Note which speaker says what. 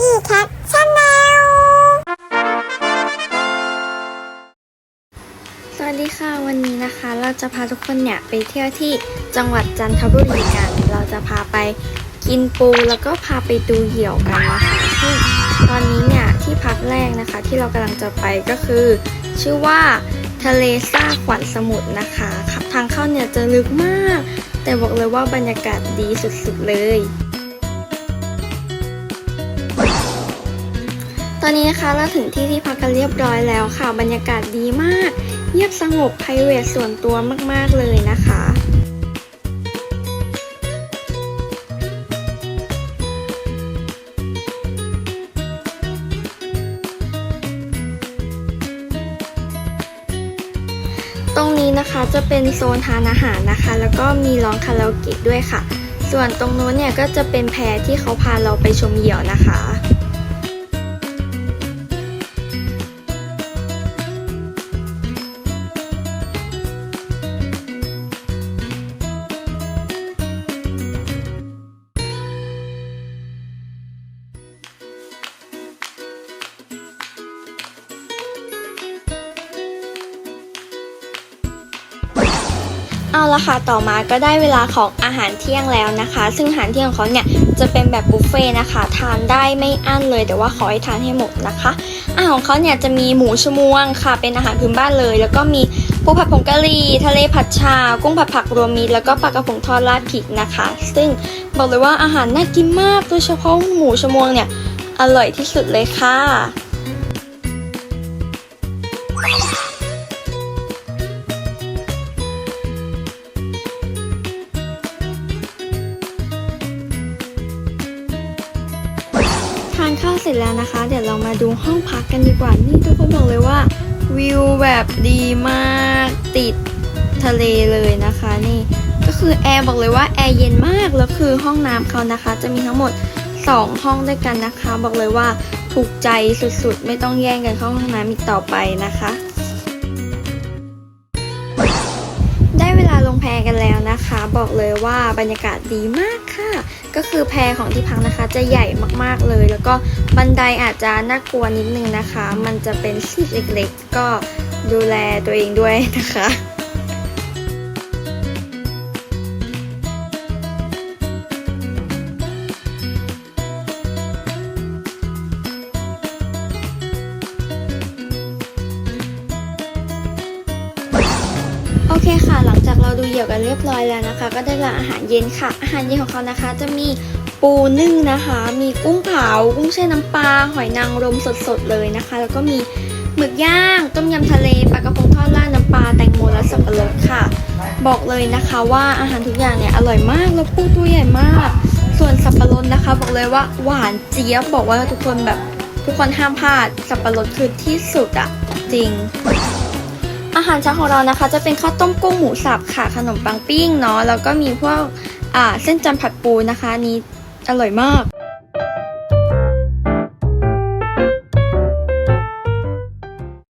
Speaker 1: อีแคทชาแนล
Speaker 2: สวัสดีค่ะวันนี้นะคะ เราจะพาทุกคนเนี่ยไปเที่ยวที่จังหวัดจันทบุรีกัน เราจะพาไปกินปูแล้วก็พาไปดูเหยี่ยวกันนะคะซึ่งตอนนี้เนี่ยที่พักแรกนะคะ ที่เรากำลังจะไปก็คือ ชื่อว่าทะเลซ่าขวัญสมุทรนะคะทางเข้าเนี่ยจะลึกมาก แต่บอกเลยว่าบรรยากาศดีสุดๆเลย ตอนนี้นะคะเราถึงที่ที่พักกันเรียบร้อยแล้วค่ะ บรรยากาศดีมาก เงียบสงบ p r i v a t ส่วนตัวมาก ๆ เลยนะคะตรงนี้นะคะจะเป็นโซนทานอาหารนะคะ แล้วก็มีร้องคาราโอเกะด้วยค่ะ ส่วนตรงนู้นเนี่ยก็จะเป็นแพที่เขาพาเราไปชมเหยี่ยวนะคะ เอาละค่ะ ต่อมาก็ได้เวลาของอาหารเที่ยงแล้วนะคะ ซึ่งอาหารเที่ยงของเขาเนี่ยจะเป็นแบบบุฟเฟ่ต์นะคะ ทานได้ไม่อั้นเลย แต่ว่าขอให้ทานให้หมดนะคะ อาหารของเขาเนี่ยจะมีหมูชมวงค่ะ เป็นอาหารพื้นบ้านเลย แล้วก็มีปูผัดผงกะหรี่ ทะเลผัดชา กุ้งผัดผักรวมมิตร แล้วก็ปลากระพงทอดราดพริกนะคะ ซึ่งบอกเลยว่าอาหารน่ากินมาก โดยเฉพาะหมูชมวงเนี่ยอร่อยที่สุดเลยค่ะานข้าวเสร็จแล้วนะคะ เดี๋ยวเรามาดูห้องพักกันดีกว่า นี่ทุกคนบอกเลยว่าวิวแบบดีมากติดทะเลเลยนะคะ นี่ก็คือแอร์บอกเลยว่าแอร์เย็นมากแล้วคือห้องน้ำเขานะคะ จะมีทั้งหมด 2 ห้องด้วยกันนะคะ บอกเลยว่าถูกใจสุดๆ ไม่ต้องแย่งกันเข้าห้องน้ำอีกต่อไปนะคะ ได้เวลาลงแพกันแล้วนะคะ บอกเลยว่าบรรยากาศดีมาก ก็คือแพของที่พักนะคะ จะใหญ่มากๆเลย แล้วก็บันไดอาจจะน่ากลัวนิดนึงนะคะ มันจะเป็นซีดเล็กๆ ก็ดูแลตัวเองด้วยนะคะ โอเคค่ะ หลังจากเราดูเหยี่ยวกันเรียบร้อยแล้วนะคะ ก็ได้เวลาอาหารเย็นค่ะ อาหารเย็นของเขานะคะ จะมีปูนึ่งนะคะ มีกุ้งเผา กุ้งแช่น้ำปลา หอยนางรมสดๆเลยนะคะ แล้วก็มีหมึกย่าง ต้มยำทะเล ปลากระพงทอดราดน้ำปลา แตงโมและสับปะรดค่ะ บอกเลยนะคะว่าอาหารทุกอย่างเนี่ยอร่อยมาก แล้วปูตัวใหญ่มาก ส่วนสับปะรดนะคะ บอกเลยว่าหวานเจี๊ยบ บอกว่าทุกคนแบบทุกคนห้ามพลาด สับปะรดคือที่สุดอะจริง อาหารเช้าของเรานะคะ จะเป็นข้าวต้มกุ้งหมูสับค่ะ ขนมปังปิ้งเนาะ แล้วก็มีพวกอ่าเส้นจันผัดปูนะคะนนี้อร่อยมาก